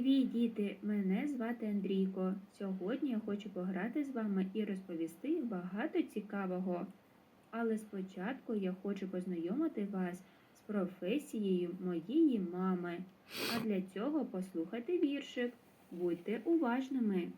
Привіт, діти! Мене звати Андрійко. Сьогодні я хочу пограти з вами і розповісти багато цікавого. Але спочатку я хочу познайомити вас з професією моєї мами. А для цього послухайте віршик. Будьте уважними.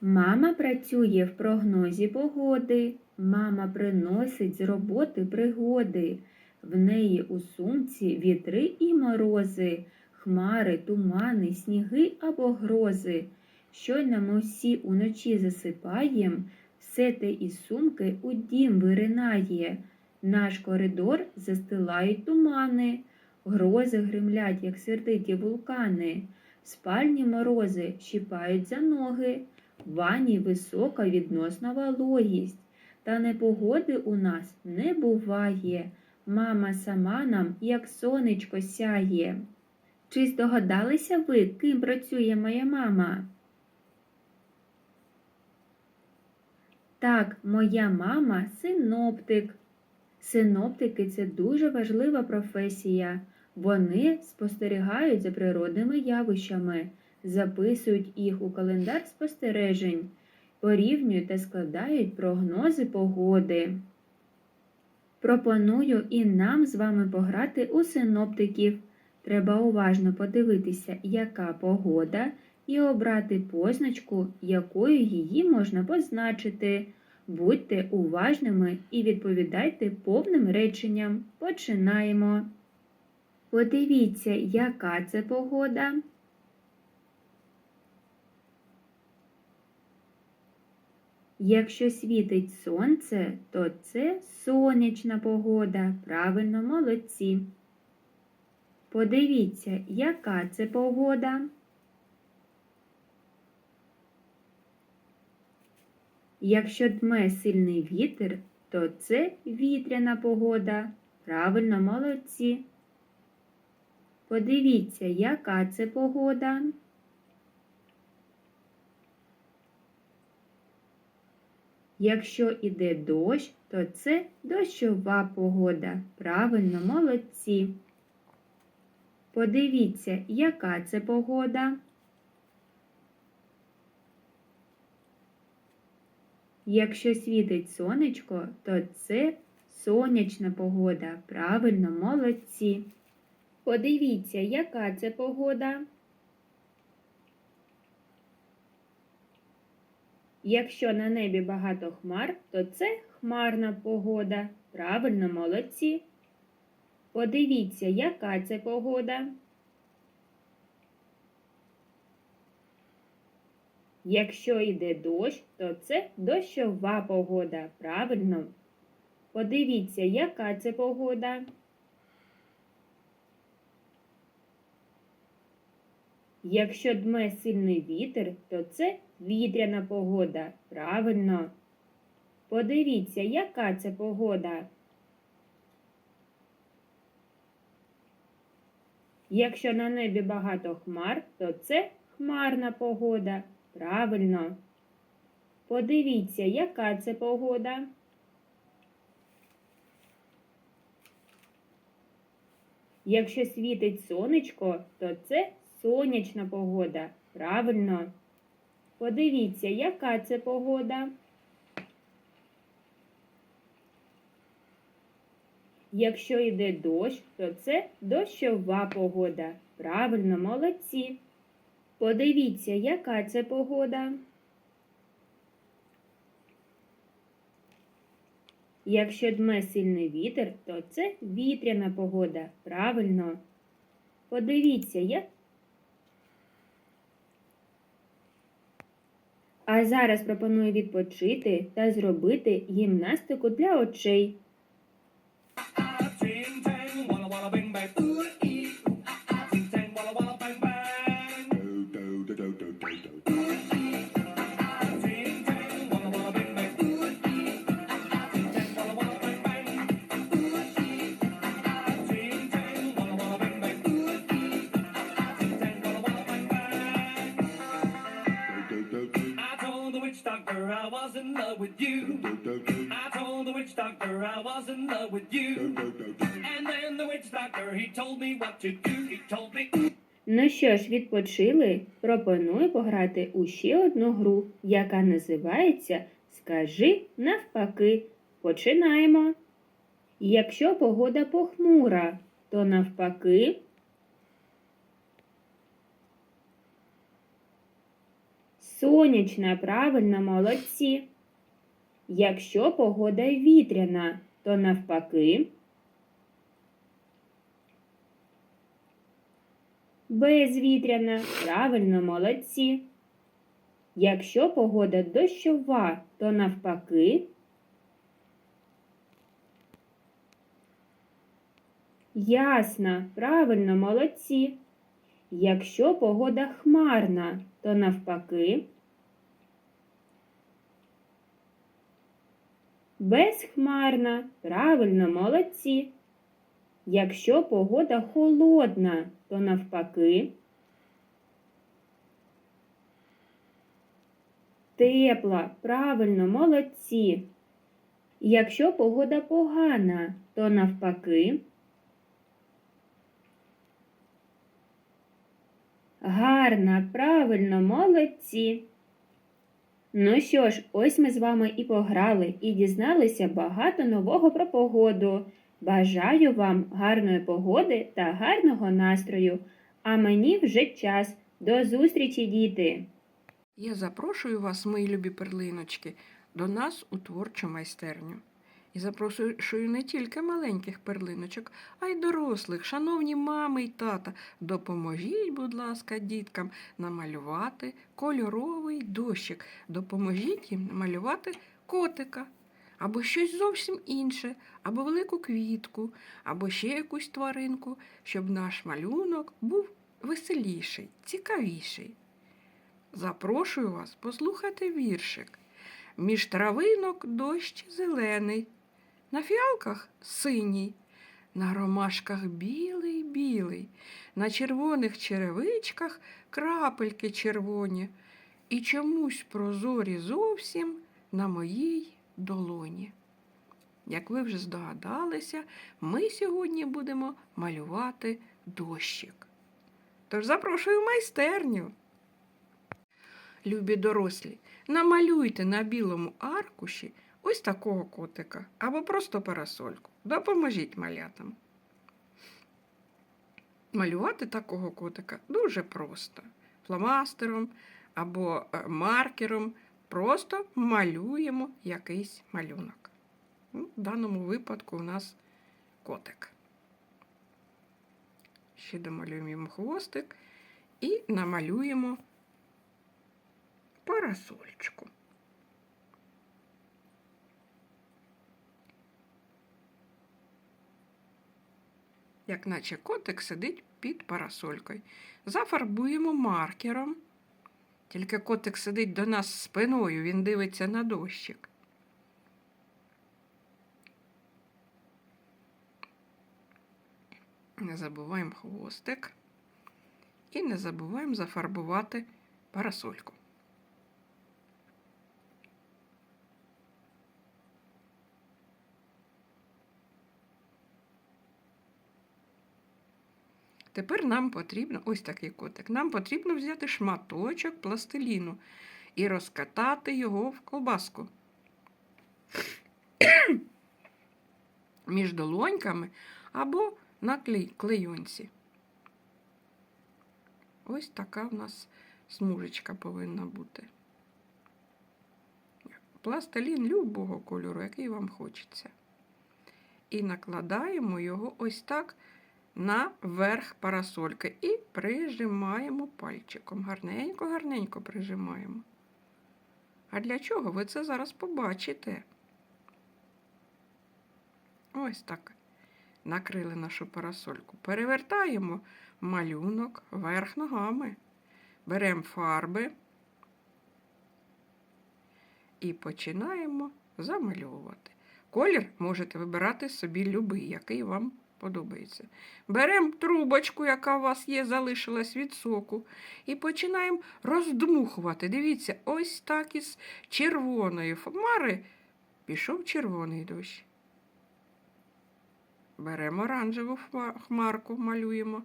Мама працює в прогнозі погоди. Мама приносить з роботи пригоди. В неї у сумці вітри і морози хмари, тумани, сніги або грози. Щойно ми всі уночі засипаєм, все те із сумки у дім виринає. Наш коридор застилають тумани, грози гримлять, як сердиті вулкани, спальні морози щіпають за ноги, в ванні висока відносна вологість. Та непогоди у нас не буває. Мама сама нам, як сонечко, сяє. Чи здогадалися ви, ким працює моя мама? Так, моя мама синоптик. Синоптики це дуже важлива професія. Вони спостерігають за природними явищами, записують їх у календар спостережень, порівнюють та складають прогнози погоди. Пропоную і нам з вами пограти у синоптиків. Треба уважно подивитися, яка погода, і обрати позначку, якою її можна позначити. Будьте уважними і відповідайте повним реченням. Починаємо. Подивіться, яка це погода. Якщо світить сонце, то це сонячна погода. Правильно, молодці. Подивіться, яка це погода. Якщо дме сильний вітер, то це вітряна погода. Правильно, молодці. Подивіться, яка це погода. Якщо іде дощ, то це дощова погода. Правильно, молодці. Подивіться, яка це погода. Якщо світить сонечко, то це сонячна погода. Правильно, молодці. Подивіться, яка це погода. Якщо на небі багато хмар, то це хмарна погода. Правильно, молодці. Подивіться, яка це погода. Якщо йде дощ, то це дощова погода. Правильно. Подивіться, яка це погода. Якщо дме сильний вітер, то це вітряна погода. Правильно. Подивіться, яка це погода. Якщо на небі багато хмар, то це хмарна погода. Правильно. Подивіться, яка це погода. Якщо світить сонечко, то це сонячна погода. Правильно. Подивіться, яка це погода. Якщо йде дощ, то це дощова погода. Правильно, молодці. Подивіться, яка це погода. Якщо дме сильний вітер, то це вітряна погода. Правильно. Подивіться, як. А зараз пропоную відпочити та зробити гімнастику для очей. Doctor I was in love with you. I told the witch doctor I was in love with you. And then the witch doctor he told me what to do. He told me. Ну що ж, відпочили? Пропоную пограти у ще одну гру, яка називається Скажи навпаки. Починаємо. Якщо погода похмура, то навпаки. Сонячна, правильно, молодці. Якщо погода вітряна, то навпаки. Безвітряна, правильно, молодці. Якщо погода дощова, то навпаки. Ясна, правильно, молодці. Якщо погода хмарна, то навпаки. Безхмарна, правильно, молодці. Якщо погода холодна, то навпаки. Тепла, правильно, молодці. Якщо погода погана, то навпаки. Гарна, правильно, молодці. Ну що ж, ось ми з вами і пограли, і дізналися багато нового про погоду. Бажаю вам гарної погоди та гарного настрою. А мені вже час. До зустрічі, діти! Я запрошую вас, мої любі перлиночки, до нас у творчу майстерню. І запрошую не тільки маленьких перлиночок, а й дорослих, шановні мами й тата, допоможіть, будь ласка, діткам намалювати кольоровий дощик. Допоможіть їм намалювати котика, або щось зовсім інше, або велику квітку, або ще якусь тваринку, щоб наш малюнок був веселіший, цікавіший. Запрошую вас послухати віршик. Між травинок дощ зелений, на фіалках синій, на ромашках білий білий, на червоних черевичках крапельки червоні, і чомусь прозорі зовсім на моїй долоні. Як ви вже здогадалися, ми сьогодні будемо малювати дощик. Тож запрошую в майстерню. Любі дорослі, намалюйте на білому аркуші ось такого котика або просто парасольку. Допоможіть малятам. Малювати такого котика дуже просто. Фломастером або е, маркером просто малюємо якийсь малюнок. Ну, В даному випадку у нас котик. Ще домалюємо хвостик і намалюємо парасольчку. Як наче котик сидить під парасолькою. Зафарбуємо маркером. Тільки котик сидить до нас спиною, він дивиться на дощик. Не забуваємо хвостик і не забуваємо зафарбувати парасольку. Тепер нам потрібно ось такий котик. Нам потрібно взяти шматочок пластиліну і розкатати його в колбаску. Між долоньками або на клей, клейонці. Ось така в нас смужечка повинна бути. Пластилін любого кольору, який вам хочеться. І накладаємо його ось так на верх парасольки і прижимаємо пальчиком. Гарненько-гарненько прижимаємо. А для чого ви це зараз побачите? Ось так. Накрили нашу парасольку. Перевертаємо малюнок верх ногами. Беремо фарби і починаємо замальовувати. Колір можете вибирати собі любий, який вам подобається. Беремо трубочку, яка у вас є, залишилась від соку, і починаємо роздмухувати. Дивіться, ось так із червоної хмари пішов червоний дощ. Беремо оранжеву хмарку, малюємо.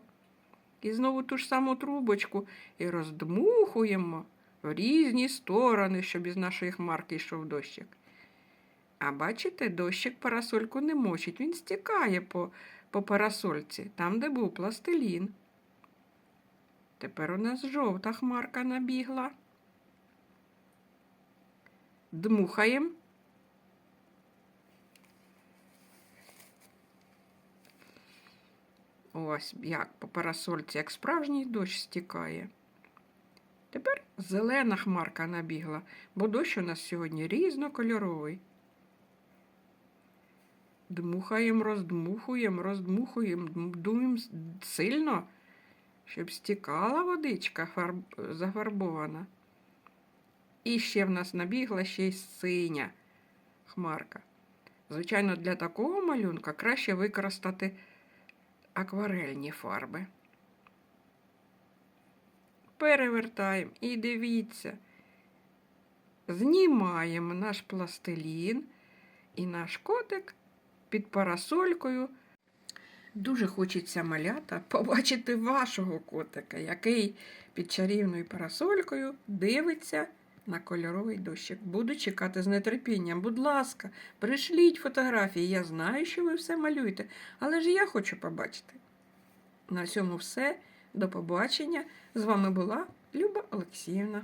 І знову ту ж саму трубочку і роздмухуємо в різні сторони, щоб із нашої хмарки йшов дощик. А бачите, дощик парасольку не мочить, він стікає по, по парасольці, там, де був пластилін. Тепер у нас жовта хмарка набігла. Дмухаємо. Ось як по парасольці, як справжній дощ стікає. Тепер зелена хмарка набігла, бо дощ у нас сьогодні різнокольоровий. Дмухаємо, роздмухуємо, роздмухуємо, дм- дуємо сильно, щоб стікала водичка фарб... зафарбована. І ще в нас набігла ще й синя хмарка. Звичайно, для такого малюнка краще використати акварельні фарби. Перевертаємо і дивіться. Знімаємо наш пластилін і наш котик під парасолькою. Дуже хочеться малята побачити вашого котика, який під чарівною парасолькою дивиться на кольоровий дощик. Буду чекати з нетерпінням. Будь ласка, пришліть фотографії. Я знаю, що ви все малюєте, але ж я хочу побачити. На цьому все. До побачення. З вами була Люба Олексіївна.